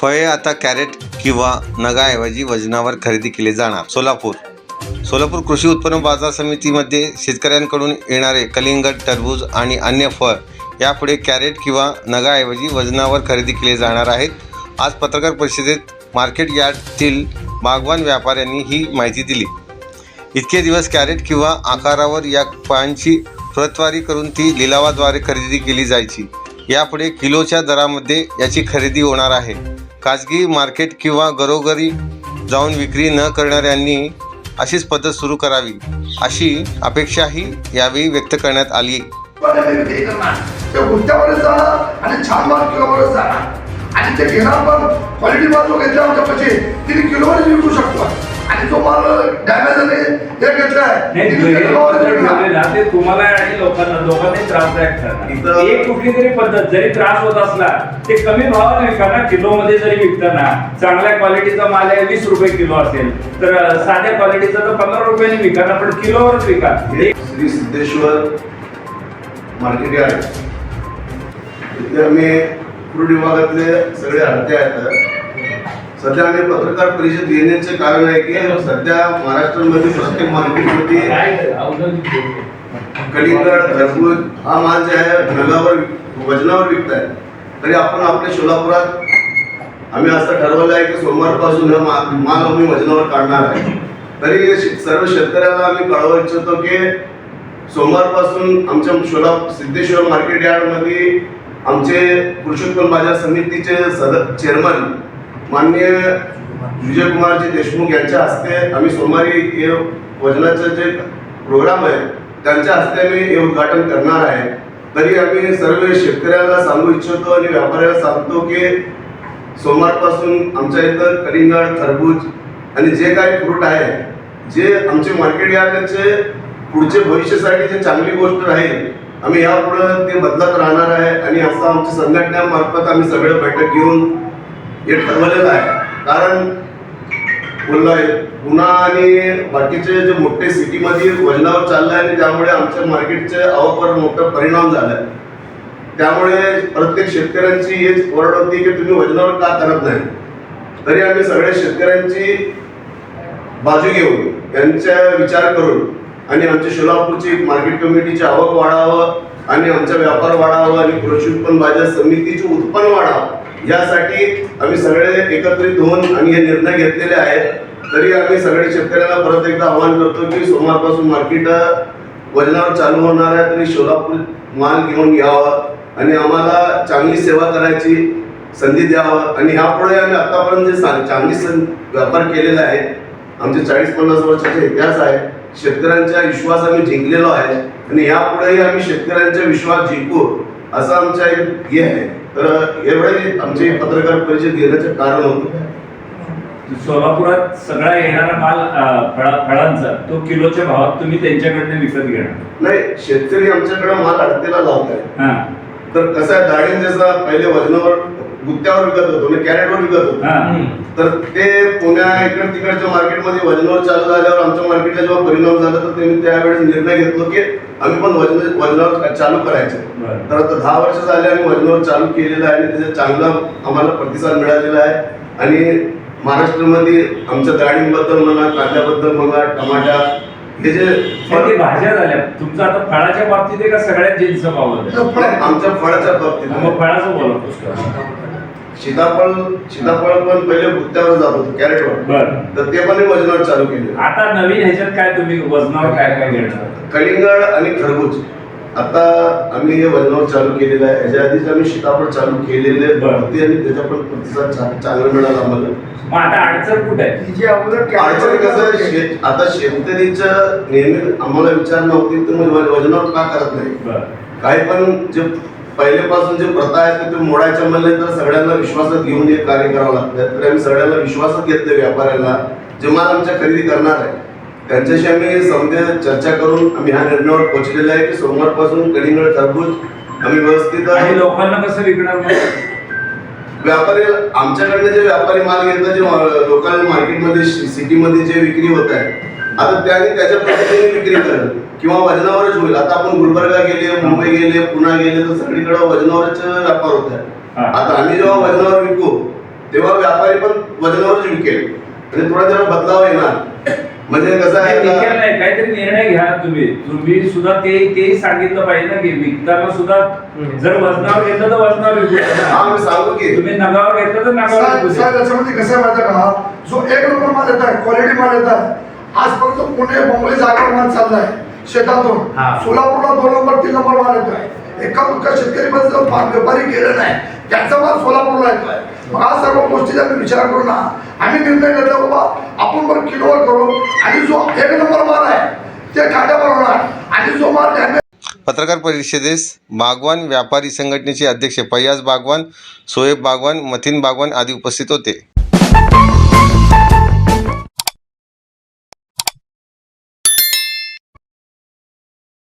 फळे आता कॅरेट किंवा नगाऐवजी वजनावर खरेदी केले जाणार. सोलापूर. सोलापूर कृषी उत्पन्न बाजार समितीमध्ये शेतकऱ्यांकडून येणारे कलिंगड टरबूज आणि अन्य फळ यापुढे कॅरेट किंवा नगाऐवजी वजनावर खरेदी केले जाणार आहेत. आज पत्रकार परिषदेत मार्केट यार्डतील बागवान व्यापाऱ्यांनी ही माहिती दिली. इतके दिवस कॅरेट किंवा आकारावर या फळांची प्रतवारी करून ती लिलावाद्वारे खरेदी केली जायची. यापुढे किलोच्या दरामध्ये याची खरेदी होणार आहे. खाजगी मार्केट किंवा घरोघरी जाऊन विक्री न करणाऱ्यांनी अशीच पद्धत सुरू करावी अशी अपेक्षाही यावेळी व्यक्त करण्यात आली. आणि ते घेणार पण क्वालिटी बाजू जो पैसे तिने किलोवरच विकू शकतो आणि माल हे घेतलाय हे ते तुम्हाला आणि लोकांना दोघांनाही त्रासदायक ठरणार इथं- एक कुठली तरी पद्धत जरी त्रास होत असला ते कमी भावाने विका ना किलो मध्ये जरी विकताना चांगल्या क्वालिटीचा माल आहे वीस रुपये किलो असेल तर साध्या क्वालिटीचा तर पंधरा रुपयाने विका ना पण किलोवरच विका. हे श्री सिद्धेश्वर मार्केट यार्ड. इथे आम्ही फूड विभागातले सगळे हडते आहेत. सध्या आम्ही पत्रकार परिषद घेण्याचे कारण आहे की सध्या महाराष्ट्रामध्ये प्रत्येक मार्केटमध्ये कलिंगड खरबूज हा माल जे आहे नगावर विक- वजनावर विकताय. तरी आपण आपल्या सोलापुरात आम्ही असं ठरवलं आहे की सोमवारपासून हा माल आम्ही वजनावर काढणार आहे. तरी सर्व शेतकऱ्याला आम्ही कळवू इच्छितो की सोमवारपासून आमच्या सोला सिद्धेश्वर मार्केट यार्डमध्ये आमचे कृषी उत्पन्न बाजार समितीचे सद चेअरमन माननीय विजयकुमारजी देशमुख यांच्या हस्ते आम्ही सोमवारी हे वजनाचं जे प्रोग्राम आहे त्यांच्या हस्ते आम्ही हे उद्घाटन करणार आहे. तरी आम्ही सर्व शेतकऱ्याला सांगू इच्छितो आणि व्यापाऱ्याला सांगतो की सोमवारपासून आमच्या इथं कलिंगड खरबूज आणि जे काही फ्रूट आहे जे आमचे मार्केट यार्डचे पुढचे भविष्यासाठी जे चांगली गोष्ट राहील आम्ही यापुढं ते बदलत राहणार आहे आणि असं आमच्या संघटनेमार्फत आम्ही सगळं बैठक घेऊन हे ठरवलेलं आहे. कारण बोललोय पुन्हा आणि बाकीचे जे मोठे सिटीमध्ये वजनावर चाललंय आणि त्यामुळे आमच्या मार्केटच्या आवकवर मोठा परिणाम झालाय. त्यामुळे प्रत्येक शेतकऱ्यांची हेच ओरड होती की तुम्ही वजनावर का करत नाही? तरी आम्ही सगळ्या शेतकऱ्यांची बाजू घेऊन त्यांचा विचार करून आणि आमच्या सोलापूरची मार्केट कमिटीची आवक वाढावं आणि आमचा व्यापार वाढावा आणि कृषी उत्पन्न बाजार समितीचे उत्पन्न वाढावं. यासाठी आम्ही सगळे एकत्रित होऊन आणि हे निर्णय घेतलेले आहेत. तरी आम्ही सगळे शेतकऱ्यांना परत एकदा आवाहन करतो की सोमवारपासून मार्केट वजनावर चालू होणार आहे. तरी सोलापूर माल घेऊन यावं आणि आम्हाला चांगली सेवा करायची संधी द्यावं. आणि ह्यापुढे आम्ही आतापर्यंत जे चांगली सं- व्यापार केलेला आहे आमचे चाळीस पन्नास वर्षाचा इतिहास आहे शेतकऱ्यांचा विश्वास आम्ही जिंकलेलो आहे. आणि यापुढेही आम्ही शेतकऱ्यांचा विश्वास जिंकू असं आमचा एक हे आहे. तर एवढे आमचे पत्रकार परिषद घेण्याचं कारण होतं. सोलापुरात सगळा येणारा माल फळांचा तो किलोच्या भावात तुम्ही त्यांच्याकडनं विकत घेणार नाही शेतकरी आमच्याकडे माल अडतेला लावत आहे हा. तर कसं आहे डाळिंब जसं पहिले वजनावर गुत्त्यावर विकत होतो म्हणजे कॅरेटवर विकत होतो. हा. तर ते पुण्या इकडे तिकडच्या मार्केटमध्ये वजनावर चालू झाल्यावर आमच्या मार्केटला जेव्हा परिणाम झाला तर त्यांनी त्यावेळेस निर्णय घेतलो की आम्ही पण वजन वजनावर चालू करायचं. तर आता दहा वर्ष झाले आम्ही वजनावर चालू केलेलं आहे आणि त्याचा चांगला आम्हाला प्रतिसाद मिळालेला आहे. आणि महाराष्ट्रामध्ये आमच्या डाळिंबद्दल म्हणा कांद्याबद्दल म्हणा टमाटा हे जे भाज्या झाल्या. तुमचं आता फळाच्या बाबतीत आहे का सगळ्यात जिन्स पावलं आमच्या फळाच्या बाबतीत मग फळाचं बोला सीताफळ सीताफळ पण पहिले गुत्त्यावर जात होतं कॅरेटवर बर. तर ते पण वजनावर चालू केले. आता नवीन ह्याच्यात काय तुम्ही वजनावर काय काय घेणार? कलिंगड आणि खरबूज. आता आम्ही हे वजनावर चालू केलेलं आहे. याच्या आधीच आम्ही सीताफळ चालू केलेले बरं. होते आणि त्याचा पण प्रतिसाद चा- चांगला मिळाला आम्हाला. मग आता अडचण कुठे आहे? ही जी अगोदर अडचण कसं आहे, शेत आता शेतकरीचं नेहमी आम्हाला विचार नव्हती तर मग वज- वजनावर का करत नाही? बर. काही पण जे पहिलेपासून जे प्रथा आहेत ते मोडायच्या म्हणले तर सगळ्यांना विश्वासात घेऊन हे कार्य करावं लागतं तर आम्ही सगळ्यांना विश्वासात घेतलं व्यापाऱ्यांना जे माल आमच्या खरेदी करणार आहे त्यांच्याशी आम्ही समजे चर्चा करून आम्ही ह्या निर्णयावर पोहोचलेलो आहे की सोमवारपासून कलिंगड टरबूज आम्ही व्यवस्थित आणि लोकांना कसं विकणार? व्यापारी आमच्याकडनं जे व्यापारी माल घेतात जे लोकल मार्केटमध्ये सिटीमध्ये जे विक्री होत आहे आता त्याने त्याच्या पद्धतीने विक्री करेल किंवा वजनावरच होईल. आता आपण गुलबर्गा गेले मुंबई गेले पुन्हा गेले तर सगळीकडे वजनावरच व्यापार होत आहे. आता आम्ही जेव्हा वजनावर विकू तेव्हा व्यापारी पण वजनावरच विकेल. आणि थोडा जरा बदलाव येणार. म्हणजे कसं आहे काहीतरी निर्णय घ्या तुम्ही. तुम्ही सुद्धा ते तेही सांगितलं पाहिजे ना की विकताना सुद्धा जर वजनावर घेतलं तर वजनावर विकू हा सांगू की तुम्ही नगावर घेतलं तर नगावर साहेब विकू द्या. साहेब याच्यामध्ये कसं आहे का? जो एक नंबर माल येत आहे क्वालिटी माल येत आहे आजपर्यंत पुणे मुंबई जागेवर माल चाललाय शेतातून. हा. सोलापूरला दोन नंबर तीन नंबर माल येत आहे. एका दुःखा शेतकरी व्यापारी गेलं नाही. त्याचा माल सोलापूरला येतोय. मग हा सर्व गोष्टीचा मी विचार करू ना. आम्ही निर्णय घेतला बाबा आपण बरं किलोवर करू आणि जो एक नंबर माल आहे ते खात्यावर होणार आणि जो माल डॅमेज पत्रकार परिषदेस बागवान व्यापारी संघटनेचे अध्यक्ष फैयाज बागवान सोहेब बागवान मतीन बागवान आदी उपस्थित होते.